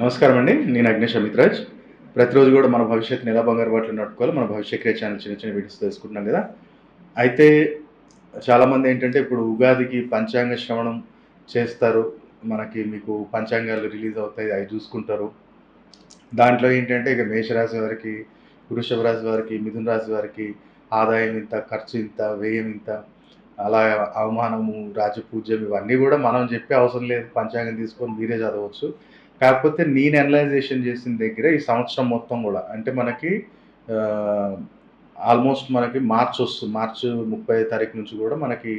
నమస్కారం అండి నేను అగ్నేష్ అమిత్రాజ్. ప్రతిరోజు కూడా మన భవిష్యత్తుని ఎలా బంగారు బాటలు నడుపుకోవాలి. మన భవిష్య క్రియ ఛానల్ చిన్న చిన్న వీడియోస్ తెలుసుకుంటున్నాం కదా. అయితే చాలామంది ఏంటంటే ఇప్పుడు ఉగాదికి పంచాంగ శ్రవణం చేస్తారు. మనకి మీకు పంచాంగాలు రిలీజ్ అవుతాయి అవి చూసుకుంటారు. దాంట్లో ఏంటంటే ఇక మేషరాశి వారికి వృషభ రాశి వారికి మిథున రాశి వారికి ఆదాయం ఇంత ఖర్చు ఇంత వ్యయం ఇంత అలా అవమానము రాజపూజ్యం ఇవన్నీ కూడా మనం చెప్పే అవసరం లేదు. పంచాంగం తీసుకొని మీరే చదవచ్చు. కాకపోతే నేను అనలైజేషన్ చేసిన దగ్గర ఈ సంవత్సరం మొత్తం కూడా అంటే మనకి ఆల్మోస్ట్ మనకి మార్చ్ వస్తుంది మార్చ్ ముప్పై తారీఖు నుంచి కూడా మనకి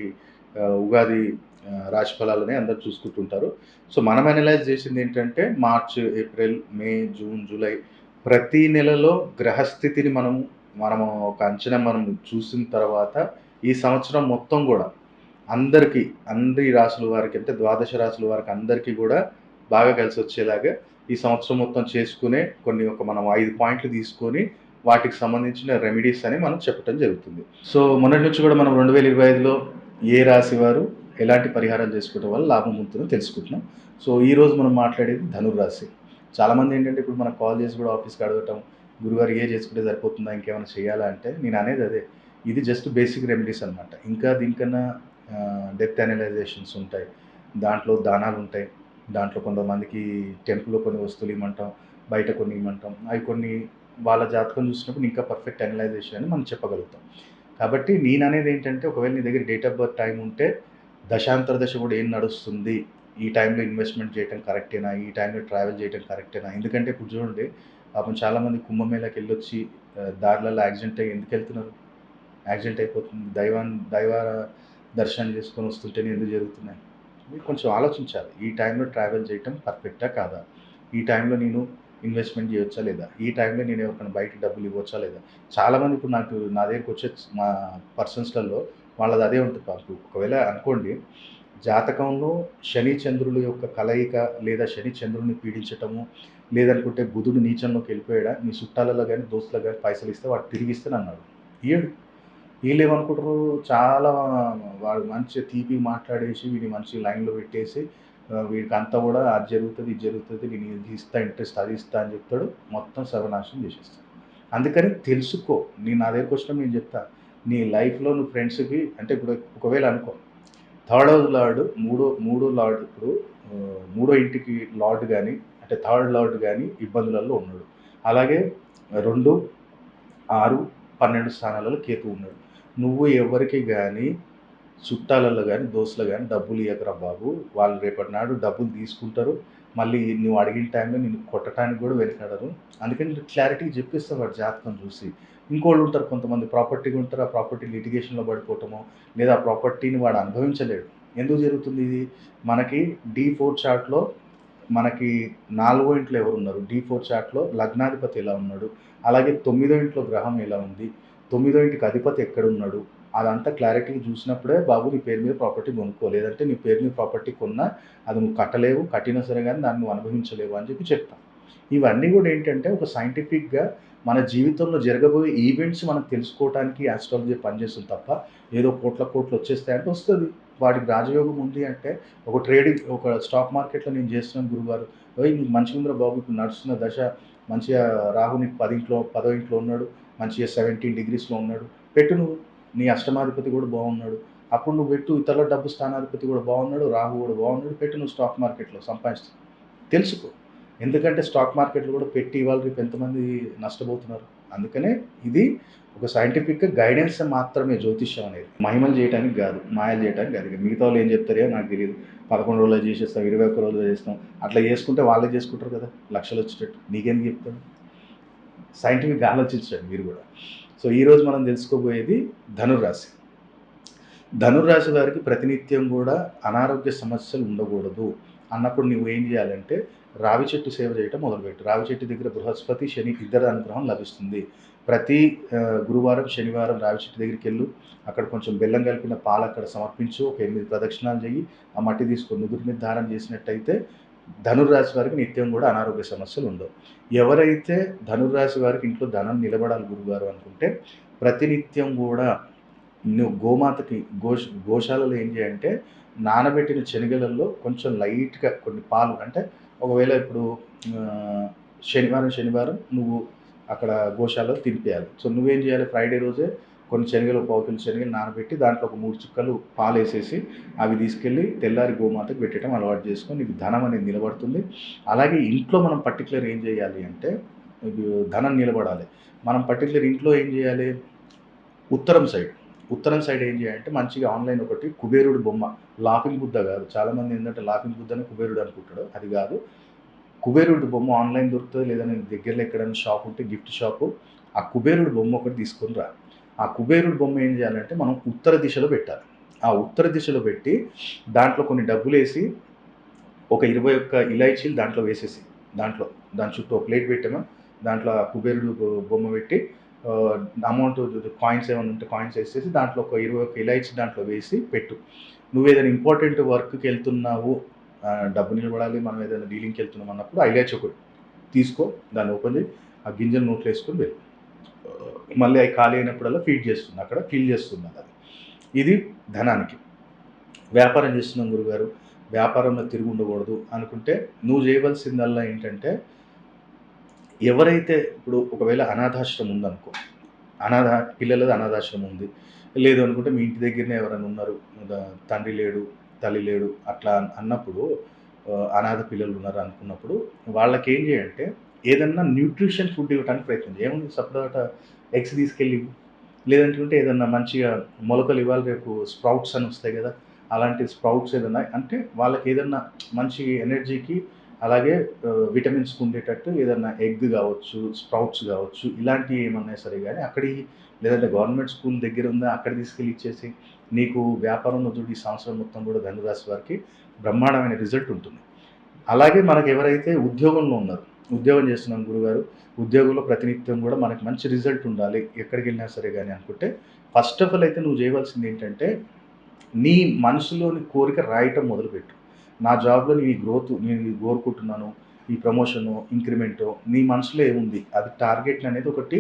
ఉగాది ఆ, రాశి ఫలాలని అందరు చూసుకుంటుంటారు. సో మనం అనలైజ్ చేసింది ఏంటంటే March April May June July ప్రతి నెలలో గ్రహస్థితిని మనం మనము ఒక అంచనా మనం చూసిన తర్వాత ఈ సంవత్సరం మొత్తం కూడా అందరికీ అందరి రాసుల వారికి అంటే ద్వాదశ రాసుల వారికి అందరికీ కూడా బాగా కలిసి వచ్చేలాగా ఈ సంవత్సరం మొత్తం చేసుకునే కొన్ని ఒక మనం ఐదు పాయింట్లు తీసుకొని వాటికి సంబంధించిన రెమెడీస్ అని మనం చెప్పడం జరుగుతుంది. సో మొన్నటి నుంచి కూడా మనం రెండు వేల ఇరవై ఐదులో ఏ రాశి వారు ఎలాంటి పరిహారం చేసుకోవడం వల్ల లాభం ఉంటుందో తెలుసుకుంటున్నాం. సో ఈ రోజు మనం మాట్లాడేది ధనుర్రాశి చాలామంది ఏంటంటే ఇప్పుడు మనం కాల్ చేసి కూడా ఆఫీస్కి అడగటం గురువారు ఏ చేసుకుంటే సరిపోతుందా ఇంకేమైనా చేయాలా అంటే నేను అనేది అదే. ఇది జస్ట్ బేసిక్ రెమెడీస్ అనమాట ఇంకా దీనికన్నా డెప్త్ అనలైజేషన్స్ ఉంటాయి. దాంట్లో దానాలు ఉంటాయి. దాంట్లో కొంతమందికి టెంపుల్లో కొన్ని వస్తువులు ఇవ్వమంటాం బయట కొన్ని ఇవ్వమంటాం అవి కొన్ని వాళ్ళ జాతకం చూసినప్పుడు ఇంకా పర్ఫెక్ట్ అనలైజేషన్ అని మనం చెప్పగలుగుతాం. కాబట్టి నేను అనేది ఏంటంటే ఒకవేళ నీ దగ్గర డేట్ ఆఫ్ బర్త్ టైం ఉంటే దశాంతర దశ కూడా ఏం నడుస్తుంది? ఈ టైంలో ఇన్వెస్ట్మెంట్ చేయడం కరెక్టేనా? ఈ టైంలో ట్రావెల్ చేయడం కరెక్టేనా? ఎందుకంటే ఇప్పుడు చూడండి పాపం చాలామంది కుంభమేళాకి వెళ్ళొచ్చి దారిలలో యాక్సిడెంట్ అయ్యి ఎందుకు వెళ్తున్నారు? యాక్సిడెంట్ అయిపోతుంది. దైవాన్ దైవ దర్శనం చేసుకొని వస్తుంటేనే ఎందుకు జరుగుతున్నాయి? మీరు కొంచెం ఆలోచించాలి. ఈ టైంలో ట్రావెల్ చేయటం పర్ఫెక్టా కాదా? ఈ టైంలో నేను ఇన్వెస్ట్మెంట్ చేయొచ్చా లేదా? ఈ టైంలో నేను ఎవరికైనా బయట డబ్బులు ఇవ్వచ్చా లేదా? చాలామంది ఇప్పుడు నాకు నా దగ్గరికి వచ్చే మా పర్సన్స్లలో వాళ్ళది అదే ఉంటుంది పాపం. ఒకవేళ అనుకోండి జాతకంలో శని చంద్రుల యొక్క కలయిక లేదా శని చంద్రుడిని పీడించటము లేదనుకుంటే బుధుడు నీచంలోకి వెళ్ళిపోయాడా? నీ చుట్టాలలో కానీ దోస్తులకు కానీ పైసలు ఇస్తే వాడు తిరిగిస్తాను అన్నాడు ఏడు వీళ్ళు ఏమనుకుంటారు చాలా వాడు మంచి తీపి మాట్లాడేసి వీడిని మంచి లైన్లో పెట్టేసి వీడికి అంతా కూడా అది జరుగుతుంది ఇది జరుగుతుంది నేను ఇది ఇస్తా ఇంట్రెస్ట్ అది ఇస్తా అని చెప్తాడు. మొత్తం సర్వనాశనం చేసేస్తాడు. అందుకని తెలుసుకో. నేను నా దగ్గరకు వచ్చిన నేను చెప్తా. నీ లైఫ్లో నువ్వు ఫ్రెండ్స్కి అంటే ఇప్పుడు ఒకవేళ అనుకో థర్డ్ హౌస్ లార్డ్ మూడో మూడో లార్డ్ ఇప్పుడు మూడో ఇంటికి లార్డ్ కానీ అంటే థర్డ్ లార్డ్ కానీ ఇబ్బందులలో ఉన్నాడు. అలాగే రెండు ఆరు పన్నెండు స్థానాలలో కేతు ఉన్నాడు. నువ్వు ఎవరికి కానీ చుట్టాలలో కానీ దోస్తులు కానీ డబ్బులు ఇవ్వకరా బాబు. వాళ్ళు రేపటి నాడు డబ్బులు తీసుకుంటారు. మళ్ళీ నువ్వు అడిగిన టైంలో నేను కొట్టడానికి కూడా వెనకాడరు. అందుకని క్లారిటీ చెప్పిస్తావు వాడు జాతకం చూసి. ఇంకోళ్ళు ఉంటారు కొంతమంది ప్రాపర్టీగా ఉంటారు. ఆ ప్రాపర్టీ లిటిగేషన్లో పడిపోవటమో లేదా ఆ ప్రాపర్టీని వాడు అనుభవించలేడు. ఎందుకు జరుగుతుంది ఇది? మనకి డీ ఫోర్ చార్ట్లో మనకి నాలుగో ఇంట్లో ఎవరు ఉన్నారు? డీ ఫోర్ చార్ట్లో లగ్నాధిపతి ఎలా ఉన్నాడు? అలాగే తొమ్మిదో ఇంట్లో గ్రహం ఎలా ఉంది? తొమ్మిదో ఇంటికి అధిపతి ఎక్కడ ఉన్నాడు అదంతా క్లారిటీ చూసినప్పుడే బాబు నీ పేరు మీద ప్రాపర్టీ కొనుక్కో లేదంటే నీ పేరు మీద ప్రాపర్టీ కొన్నా అది నువ్వు కట్టలేవు కట్టినా సరే కానీ దాన్ని నువ్వు అనుభవించలేవు అని చెప్పి చెప్తాం. ఇవన్నీ కూడా ఏంటంటే ఒక సైంటిఫిక్గా మన జీవితంలో జరగబోయే ఈవెంట్స్ మనం తెలుసుకోవడానికి ఆస్ట్రాలజీ పనిచేస్తుంది తప్ప ఏదో కోట్ల కోట్లు వచ్చేస్తాయంటే వస్తుంది. వాటికి రాజయోగం ఉంది అంటే ఒక ట్రేడింగ్ ఒక స్టాక్ మార్కెట్లో నేను చేస్తున్నాను గురుగారు ఓయ్ నీకు మంచిగా ఉందిరా బాబు ఇప్పుడు నడుస్తున్న దశ మంచిగా రాహు నీకు పది ఇంట్లో పదో ఇంట్లో ఉన్నాడు మంచిగా సెవెంటీన్ డిగ్రీస్లో ఉన్నాడు. పెట్టు నువ్వు. నీ అష్టమాధిపతి కూడా బాగున్నాడు. అప్పుడు నువ్వు పెట్టు ఇతరుల డబ్బు స్థానాధిపతి కూడా బాగున్నాడు రాహు కూడా బాగున్నాడు పెట్టు నువ్వు స్టాక్ మార్కెట్లో సంపాదించు తెలుసుకో. ఎందుకంటే స్టాక్ మార్కెట్లో కూడా పెట్టి ఇవాళ రేపు ఎంతమంది నష్టపోతున్నారు. అందుకనే ఇది ఒక సైంటిఫిక్గా గైడెన్స్ మాత్రమే జ్యోతిష్యం అనేది. మహిమలు చేయడానికి కాదు మాయలు చేయడానికి కాదు. ఇక మిగతా వాళ్ళు ఏం చెప్తారో నాకు తెలియదు. పదకొండు రోజులు చేసేస్తాం ఇరవై ఒక్క రోజులు చేస్తాం. అట్లా చేసుకుంటే వాళ్ళే చేసుకుంటారు కదా లక్షలు వచ్చేటట్టు. నీకేం చెప్తాడు సైంటిఫిక్గా ఆలోచించండి మీరు కూడా. సో ఈరోజు మనం తెలుసుకోబోయేది ధనుర్రాశి. ధనుర్రాశి వారికి ప్రతినిత్యం కూడా అనారోగ్య సమస్యలు ఉండకూడదు. అన్నప్పుడు నువ్వు ఏం చేయాలంటే రావి చెట్టు సేవ చేయటం మొదలుపెట్టు. రావి చెట్టు దగ్గర బృహస్పతి శని ఇద్దరు అనుగ్రహం లభిస్తుంది. ప్రతి గురువారం శనివారం రావి చెట్టు దగ్గరికి వెళ్ళు. అక్కడ కొంచెం బెల్లం కలిపిన పాలు అక్కడ సమర్పించు. ఒక ఎనిమిది ప్రదక్షిణాలు చేయి ఆ మట్టి తీసుకొని నుదురు మీద దానం చేసినట్టయితే ధనుర్రాశి వారికి నిత్యం కూడా అనారోగ్య సమస్యలు ఉండవు. ఎవరైతే ధనుర్రాశి వారికి ఇంట్లో ధనం నిలబడాలి గురుగారు అనుకుంటే ప్రతినిత్యం కూడా నువ్వు గోమాతకి గోష గోశాలలో ఏం చేయంటే నానబెట్టిన శనగలలో కొంచెం లైట్గా కొన్ని పాలు అంటే ఒకవేళ ఇప్పుడు శనివారం, శనివారం నువ్వు అక్కడ గోశాలలో తినిపేయాలి. సో, నువ్వేం చేయాలి? ఫ్రైడే రోజే కొన్ని శనగలు, పావు శనగలు నానబెట్టి దాంట్లో ఒక మూడు చుక్కలు పాలు వేసేసి అవి తీసుకెళ్ళి తెల్లారి గోమాతకు పెట్టడం అలవాటు చేసుకొని నీకు ధనం అనేది నిలబడుతుంది. అలాగే ఇంట్లో మనం పర్టికులర్ ఏం చేయాలి అంటే ధనం నిలబడాలి. మనం పర్టికులర్ ఇంట్లో ఏం చేయాలి? ఉత్తరం సైడ్, ఉత్తరం సైడ్ ఏం చేయాలంటే మంచిగా ఆన్‌లైన్ ఒకటి కుబేరుడు బొమ్మ. లాఫింగ్ బుద్ధ కాదు. చాలామంది ఏంటంటే లాఫింగ్ బుద్ధనే కుబేరుడు అనుకుంటాడు. అది కాదు. కుబేరుడు బొమ్మ ఆన్‌లైన్ దొరుకుతుంది లేదా దగ్గరలో ఎక్కడైనా షాప్ ఉంటే గిఫ్ట్ షాపు. ఆ కుబేరుడు బొమ్మ ఒకటి తీసుకొని రా. ఆ కుబేరుడు బొమ్మ ఏం చేయాలంటే మనం ఉత్తర దిశలో పెట్టాలి. ఆ ఉత్తర దిశలో పెట్టి దాంట్లో కొన్ని డబ్బులు వేసి ఒక 21 ఇలాచీలు దాంట్లో వేసేసి దాంట్లో దాని చుట్టూ ఒక ప్లేట్ పెట్టామా దాంట్లో ఆ కుబేరుడు బొమ్మ పెట్టి అమౌంట్ కాయిన్స్ ఏమైనా ఉంటే కాయిన్స్ వేసేసి దాంట్లో ఒక 21 ఇలాచీ దాంట్లో వేసి పెట్టు. నువ్వు ఏదైనా ఇంపార్టెంట్ వర్క్‌కి వెళ్తున్నావు డబ్బు నిలబడాలి మనం ఏదైనా డీలింగ్‌కి వెళ్తున్నాం అన్నప్పుడు ఆ ఇలాచీ ఒకటి తీసుకో. దాన్ని ఓపెన్ చేయి. ఆ గింజలు నోట్లో వేసుకొని వెళ్ళి మళ్ళీ అవి ఖాళీ అయినప్పుడల్లా ఫీడ్ చేస్తుంది. అక్కడ ఫీల్ చేస్తుంది అది. ఇది ధనానికి. వ్యాపారం చేస్తున్నాం గురుగారు. వ్యాపారంలో తిరిగి ఉండకూడదు అనుకుంటే నువ్వు చేయవలసిందల్లా ఏంటంటే ఎవరైతే ఇప్పుడు ఒకవేళ అనాథాశ్రమం ఉందనుకో. అనాథ పిల్లలది అనాథాశ్రమం ఉంది. లేదు అనుకుంటే మీ ఇంటి దగ్గరనే ఎవరైనా ఉన్నారు. తండ్రి లేడు, తల్లి లేడు అట్లా అన్నప్పుడు అనాథ పిల్లలు ఉన్నారు అనుకున్నప్పుడు వాళ్ళకేం చేయంటే ఏదన్నా న్యూట్రిషన్ ఫుడ్ ఇవ్వడానికి ప్రయత్నం ఏముంది సపరేట్ ఎగ్స్ తీసుకెళ్ళి లేదంటే లేదంటుంటే ఏదన్నా మంచిగా మొలకలు ఇవ్వాలి రేపు స్ప్రౌట్స్ అని వస్తాయి కదా! అలాంటి స్ప్రౌట్స్ ఏదన్నా అంటే వాళ్ళకి ఏదన్నా మంచి ఎనర్జీకి అలాగే విటమిన్స్ విటమిన్స్‌కి ఉండేటట్టు ఏదన్నా ఎగ్ కావచ్చు, స్ప్రౌట్స్ కావచ్చు ఇలాంటివి ఏమన్నా సరే కానీ అక్కడి లేదంటే గవర్నమెంట్ స్కూల్ దగ్గర ఉందా అక్కడ తీసుకెళ్ళి ఇచ్చేసి నీకు వ్యాపారంలో చూడు ఈ సంవత్సరం మొత్తం కూడా ధనురాశి వారికి బ్రహ్మాండమైన రిజల్ట్ ఉంటుంది. అలాగే మనకు ఎవరైతే ఉద్యోగంలో ఉన్నారు ఉద్యోగం చేస్తున్నాం గురుగారు. ఉద్యోగంలో ప్రతినిత్యం కూడా మనకు మంచి రిజల్ట్ ఉండాలి. ఎక్కడికెళ్ళినా సరే కానీ అనుకుంటే ఫస్ట్ ఆఫ్ ఆల్ అయితే నువ్వు చేయవలసింది ఏంటంటే నీ మనసులోని కోరిక రాయటం మొదలుపెట్టు. నా జాబ్‌లో నీ ఈ గ్రోత్ నేను కోరుకుంటున్నాను. ఈ ప్రమోషను ఇంక్రిమెంటో నీ మనసులో ఏముంది? అది టార్గెట్ అనేది ఒకటి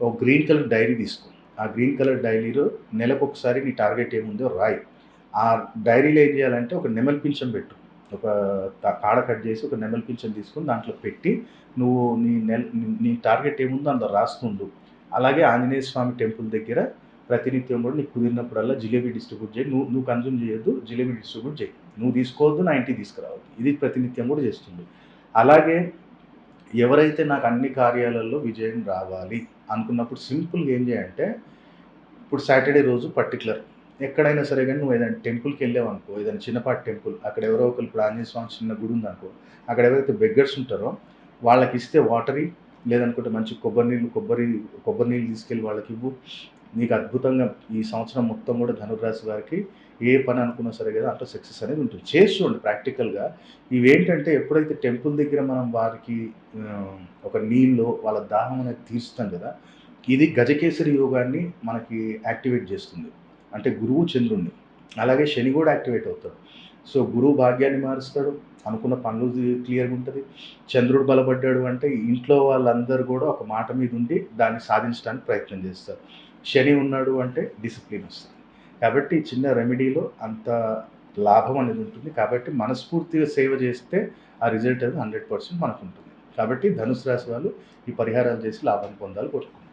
ఒక గ్రీన్ కలర్ డైరీ తీసుకో. ఆ గ్రీన్ కలర్ డైరీలో నెలకొకసారి నీ టార్గెట్ ఏముందో రాయి. ఆ డైరీలో ఏం చేయాలంటే ఒక నెమలి పింఛం పెట్టు. ఒక కాడ కట్ చేసి ఒక నెమలి పింఛన్ తీసుకొని దాంట్లో పెట్టి నువ్వు నీ నెల నీ టార్గెట్ ఏముందో అందులో రాస్తుండు. అలాగే ఆంజనేయ స్వామి టెంపుల్ దగ్గర ప్రతినిత్యం కూడా నీకు కుదిరినప్పుడల్లా జిలేబీ డిస్ట్రిబ్యూట్ చేయి. నువ్వు నువ్వు కన్జ్యూమ్ చేయొద్దు. జిలేబీ డిస్ట్రిబ్యూట్ చేయి నువ్వు తీసుకోవద్దు. నా ఇంటికి తీసుకురావద్దు. ఇది ప్రతినిత్యం కూడా చేస్తుంది. అలాగే ఎవరైతే నాకు అన్ని కార్యాలలో విజయం రావాలి అనుకున్నప్పుడు సింపుల్‌గా ఏం చేయంటే ఇప్పుడు సాటర్‌డే రోజు పర్టిక్యులర్ ఎక్కడైనా సరే కానీ నువ్వు ఏదైనా టెంపుల్‌కి వెళ్ళావు అనుకో ఏదైనా చిన్నపాటి టెంపుల్ అక్కడ ఎవరో ఒకరు ఇప్పుడు ఆంజనేయ స్వామి చిన్న గుడి ఉందనుకో అక్కడ ఎవరైతే బెగ్గర్స్ ఉంటారో వాళ్ళకి ఇస్తే వాటరీ లేదనుకుంటే మంచి కొబ్బరి నీళ్ళు కొబ్బరి కొబ్బరి నీళ్ళు తీసుకెళ్ళి వాళ్ళకివ్వు. నీకు అద్భుతంగా ఈ సంవత్సరం మొత్తం కూడా ధనుర్రాశి వారికి ఏ పని అనుకున్నా సరే కదా అంతా సక్సెస్ అనేది ఉంటుంది. చేసి చూడండి ప్రాక్టికల్‌గా. ఇవేంటంటే ఎప్పుడైతే టెంపుల్ దగ్గర మనం వారికి ఒక నీళ్ళు వాళ్ళ దాహం అనేది తీరుస్తాం కదా! ఇది గజకేసరి యోగాన్ని మనకి యాక్టివేట్ చేస్తుంది. అంటే గురువు చంద్రుడిని. అలాగే శని కూడా యాక్టివేట్ అవుతాడు. సో, గురువు భాగ్యాన్ని మారుస్తాడు. అనుకున్న పనులు క్లియర్‌గా ఉంటుంది చంద్రుడు బలపడ్డాడు అంటే ఇంట్లో వాళ్ళందరూ కూడా ఒక మాట మీద ఉండి దాన్ని సాధించడానికి ప్రయత్నం చేస్తారు. శని ఉన్నాడు అంటే డిసిప్లిన్ వస్తుంది కాబట్టి చిన్న రెమెడీలో అంత లాభం అనేది ఉంటుంది. కాబట్టి మనస్ఫూర్తిగా సేవ చేస్తే ఆ రిజల్ట్ అనేది 100% మనకుంటుంది. కాబట్టి ధనుసు రాశి వాళ్ళు ఈ పరిహారాలు చేసి లాభం పొందాలి కోరుకుంటున్నాను.